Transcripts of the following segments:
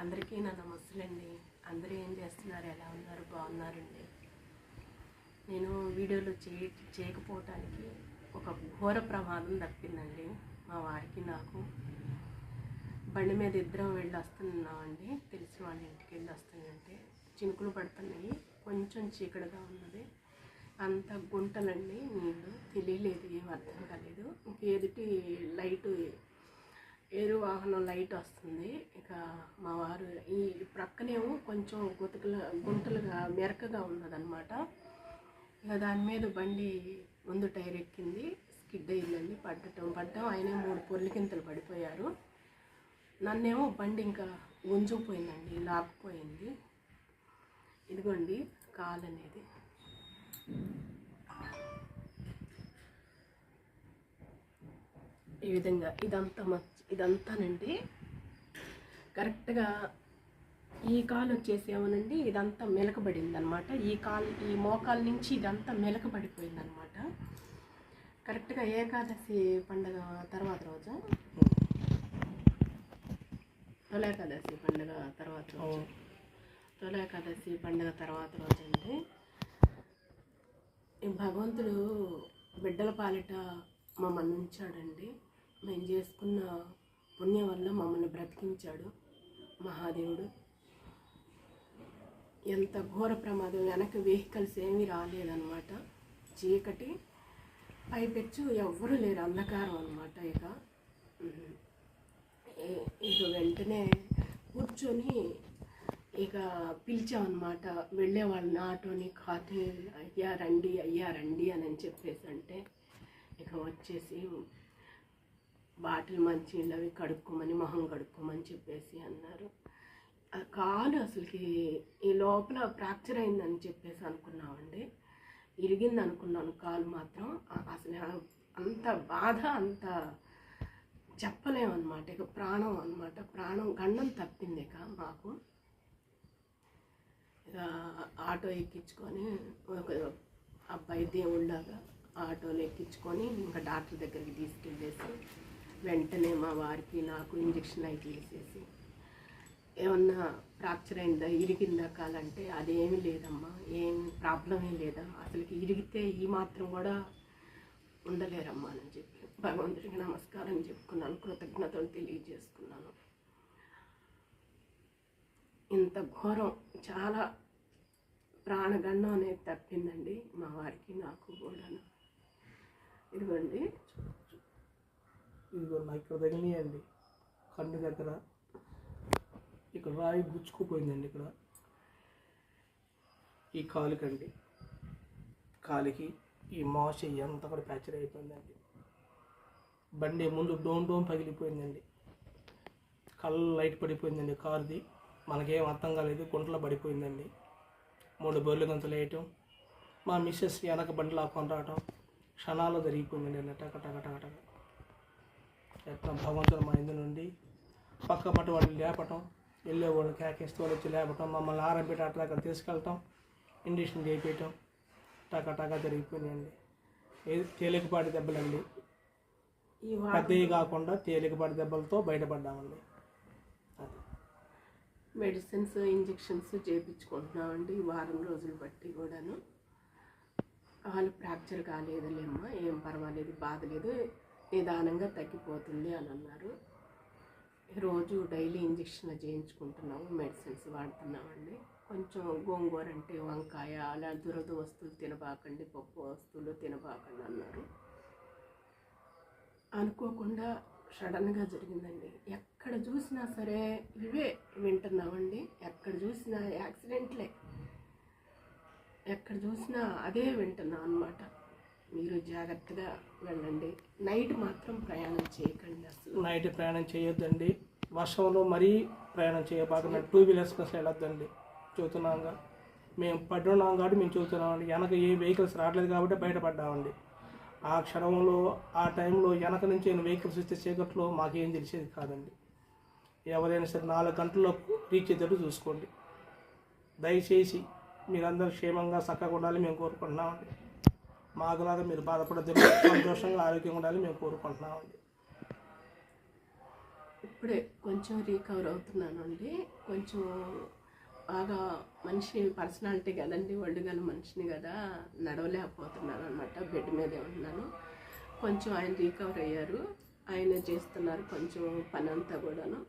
అందరికీ నా నమస్తులండి. అందరూ ఏం చేస్తున్నారు? ఎలా ఉన్నారు? బాగున్నారండి. నేను వీడియోలు చేయ చేయకపోవటానికి ఒక ఘోర ప్రమాదం తప్పిందండి. మా వారికి నాకు. బండి మీద ఇద్దరం వెళ్ళి వస్తున్నామండి తెలిసిన వాళ్ళ ఇంటికి వెళ్ళి వస్తుందంటే చినుకులు పడుతున్నాయి. కొంచెం చీకటిగా ఉన్నది. అంత గుంటలండి నీళ్ళు తెలియలేదు ఏం అర్థం కాలేదు. ఇంక ఎదుటి లైటు ఏరు వాహనం లైట్ వస్తుంది. ఇక మా వారు ఈ ప్రక్కనేమో కొంచెం గుతకల గుంటలుగా మెరకగా ఉన్నదనమాట ఇక దాని మీద బండి ముందు టైర్ ఎక్కింది. స్కిడ్ అయిందండి. పడ్డటం పడ్డం ఆయనే మూడు పొర్లికింతలు పడిపోయారు. నన్నేమో బండి ఇంకా గుంజుకుపోయిందండి లాక్కుపోయింది. ఇదిగోండి కాలు అనేది ఈ విధంగా ఇదంతా మచ్ ఇదంతానండి కరెక్ట్గా ఈ కాలు వచ్చేసి ఏమోనండి ఇదంతా మెలకబడింది అనమాట ఈ కాలు ఈ మోకాలు నుంచి ఇదంతా మెలకబడిపోయింది అనమాట కరెక్ట్గా ఏకాదశి పండగ తర్వాత రోజు? తొలేకాదశి పండగ తర్వాత రోజు? తొలేకాదశి పండగ తర్వాత రోజు అండి ఈ భగవంతుడు బిడ్డల పాలిట మమ్మల్ని ఉంచాడండి. మేము చేసుకున్న పుణ్యం వల్ల మమ్మల్ని బ్రతికించాడు మహాదేవుడు. ఎంత ఘోర ప్రమాదం వెనక వెహికల్స్ ఏమీ రాలేదన్నమాట. చీకటి పైపెచ్చు ఎవ్వరూ లేరు అంధకారం అనమాట ఇక. ఇక వెంటనే కూర్చొని ఇక పిలిచామన్నమాట వెళ్ళేవాళ్ళని ఆటోని కాటు అయ్యా రండి అయ్యా రండి అని అని చెప్పేసి అంటే ఇక వచ్చేసి బాటిల్ మంచినీళ్ళు అవి కడుక్కోమని మొహం కడుక్కోమని చెప్పేసి అన్నారు. ఆ కాలు అసలుకి ఈ లోపల ఫ్రాక్చర్ అయిందని చెప్పేసి అనుకున్నామండి. ఇరిగింది అనుకున్నాను కాలు మాత్రం. అసలు అంత బాధ అంత చెప్పలేమన్నమాట. ఇక ప్రాణం అనమాట ప్రాణం గండం తప్పింది ఇక మాకు. ఇక ఆటో ఎక్కించుకొని ఒక అబ్బాయి దేవుళ్ళగా ఆటోలో ఎక్కించుకొని ఇంకా డాక్టర్ దగ్గరికి తీసుకెళ్ళేసి వెంటనే మా వారికి నాకు ఇంజక్షన్ అయి వేసేసి ఏమన్నా ఫ్రాక్చర్ అయిందా ఇరిగిందా కాలంటే అదేమి లేదమ్మా ఏం ప్రాబ్లమే లేదా? అసలుకి ఇరిగితే ఈ మాత్రం కూడా ఉండలేరమ్మా అని చెప్పి భగవంతుడికి నమస్కారం చెప్పుకున్నాను కృతజ్ఞతలు తెలియజేసుకున్నాను. ఇంత ఘోరం చాలా ప్రాణగండం అనేది తప్పిందండి మా వారికి నాకు కూడాను. ఇదిగోండి. ఇదిగో నా ఇక్కడ తగిలినాయండి. కన్ను దగ్గర. ఇక్కడ రాయి గుచ్చుకుపోయిందండి ఇక్కడ. ఈ కాలుకండి. కాలికి ఈ మాష ఎంత కూడా ప్యాచర్ అయిపోయిందండి. బండి ముందు డోన్ డోన్ పగిలిపోయిందండి. కళ్ళు లైట్ పడిపోయిందండి కారుది. మనకేం అర్థం కాలేదు. గుంటలో పడిపోయిందండి. మూడు బొర్రెలు గంతులు వేయటం. మా మిస్సెస్ వెనక బండి లాక్కొని రావటం. క్షణాల్లో జరిగిపోయిందండి అన్నట్టు టక టక టక. ఎట్లా భగవంతుడు మా ఇందు నుండి పక్క పట్టు వాళ్ళు లేపటం వెళ్ళే వాళ్ళు కేకేస్తే వాళ్ళు వచ్చి లేపటం మమ్మల్ని ఆరంభిట అట్లా తీసుకెళ్ళటం ఇండిషన్ చేయించటం టక టక జరిగిపోయినాయండి. ఏది తేలికపాటి దెబ్బలండి. పెద్దవి కాకుండా తేలికపాటి దెబ్బలతో బయటపడ్డామండి. అది. మెడిసిన్స్ ఇంజెక్షన్స్ చేయించుకుంటున్నామండి ఈ వారం రోజులు బట్టి కూడాను. కాలు ఫ్రాక్చర్ కాలేదులేమ్మా ఏం పర్వాలేదు బాధ లేదు. నిదానంగా తగ్గిపోతుంది అని అన్నారు. రోజు డైలీ ఇంజెక్షన్లు చేయించుకుంటున్నాము మెడిసిన్స్ వాడుతున్నామండి. కొంచెం గోంగూర అంటే వంకాయ అలా దురద వస్తువులు తినబాకండి పప్పు వస్తువులు తినబాకండి అన్నారు. అనుకోకుండా సడన్గా జరిగిందండి. ఎక్కడ చూసినా సరే ఇవే వింటున్నామండి. ఎక్కడ చూసినా యాక్సిడెంట్లే. ఎక్కడ చూసినా అదే వింటున్నాం అనమాట మీరు జాగ్రత్తగా వెళ్ళండి. నైట్ మాత్రం ప్రయాణం చేయకండి అసలు. నైట్ ప్రయాణం చేయొద్దండి. వర్షంలో మరీ ప్రయాణం చేయబాకండి టూ వీలర్స్ కోసం వెళ్ళొద్దండి. చూస్తున్నాంగా. మేము పడున్నాం కాబట్టి మేము చూస్తున్నామండి. వెనక ఏ వెహికల్స్ రావట్లేదు కాబట్టి బయటపడ్డామండి. ఆ క్షణంలో ఆ టైంలో వెనక నుంచి నేను వెహికల్స్ వస్తే చీకట్లో మాకేం తెలిసేది కాదండి. ఎవరైనా సరే నాలుగు గంటల్లో రీచ్ అయ్యేటట్టు చూసుకోండి. దయచేసి మీరందరూ క్షేమంగా చక్కగా ఉండాలి మేము కోరుకుంటున్నామండి. మాకులాగా మీరు బాధపడద్దు సంతోషంగా ఆరోగ్యంగా ఉండాలి మేము కోరుకుంటున్నామండి. ఇప్పుడే కొంచెం రీకవర్ అవుతున్నాను అండి కొంచెం బాగా మనిషి పర్సనాలిటీ కదండి ఒళ్ళుగల మనిషిని కదా నడవలేకపోతున్నాను అనమాట బెడ్ మీదే ఉన్నాను. కొంచెం ఆయన రీకవర్ అయ్యారు. ఆయన చేస్తున్నారు కొంచెం పని అంతా కూడాను.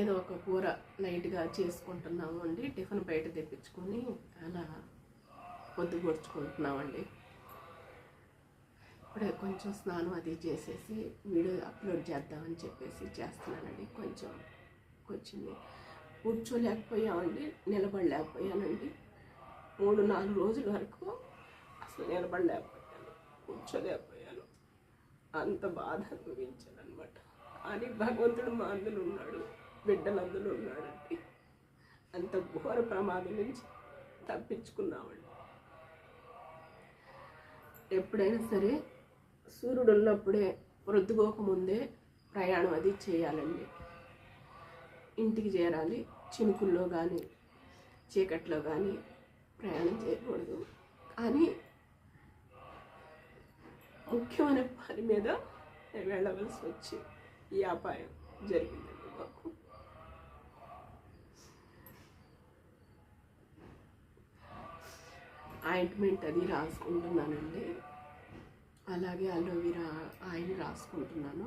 ఏదో ఒక కూర లైట్గా చేసుకుంటున్నాము అండి. టిఫిన్ బయట తెప్పించుకొని అలా పొద్దు ఇప్పుడు ఇప్పుడే కొంచెం స్నానం అది చేసేసి వీడియో అప్లోడ్ చేద్దామని చెప్పేసి చేస్తున్నానండి. కొంచెం వచ్చింది కూర్చోలేకపోయామండి నిలబడలేకపోయానండి. మూడు నాలుగు రోజుల వరకు అసలు నిలబడలేకపోయాను కూర్చోలేకపోయాను. అంత బాధ అనుభవించాను అనమాట కానీ భగవంతుడు మా అందులో ఉన్నాడు బిడ్డలు అందులో ఉన్నాడండి. అంత ఘోర ప్రమాదం నుంచి తప్పించుకున్నామండి. ఎప్పుడైనా సరే సూర్యుడు ఉన్నప్పుడే ప్రొద్దుకోకముందే ప్రయాణం అది చేయాలండి. ఇంటికి చేరాలి చినుకుల్లో కానీ చీకట్లో కానీ ప్రయాణం చేయకూడదు. కానీ ముఖ్యమైన పని మీద వెళ్ళవలసి వచ్చి ఈ అపాయం జరిగిందండి మాకు. ఆయింట్మెంట్ అది రాసుకుంటున్నానండి. అలాగే అలోవెరా ఆయిల్ రాసుకుంటున్నాను.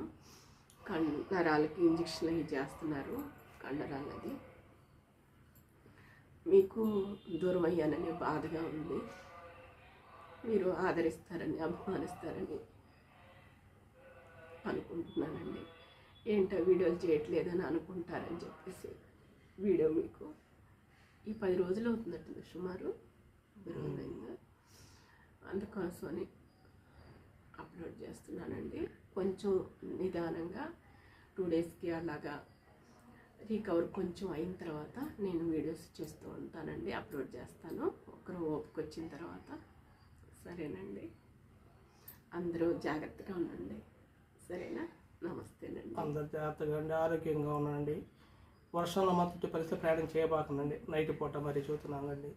కం నరాలకి ఇంజక్షన్ అవి చేస్తున్నారు కండరాలది మీకు దూరం అయ్యాననే బాధగా ఉంది. మీరు ఆదరిస్తారని అభిమానిస్తారని అనుకుంటున్నానండి. ఏంటో వీడియోలు చేయట్లేదని అనుకుంటారని చెప్పేసి వీడియో మీకు ఈ పది రోజులు అవుతున్నట్టుంది సుమారు. పది అందుకోసమని అప్లోడ్ చేస్తున్నానండి. కొంచెం నిదానంగా టూ డేస్కి అలాగా రికవర్ కొంచెం అయిన తర్వాత నేను వీడియోస్ చేస్తూ ఉంటానండి. అప్లోడ్ చేస్తాను. ఒకరు ఓపిక వచ్చిన తర్వాత. సరేనండి. అందరూ జాగ్రత్తగా ఉండండి. సరేనా? నమస్తేనండి. అందరు జాగ్రత్తగా ఉండి ఆరోగ్యంగా ఉండండి. వర్షంలో మాత్రం పరిస్థితి ప్రయాణం చేయబాకండి నైట్ పూట మరి చూస్తున్నానండి.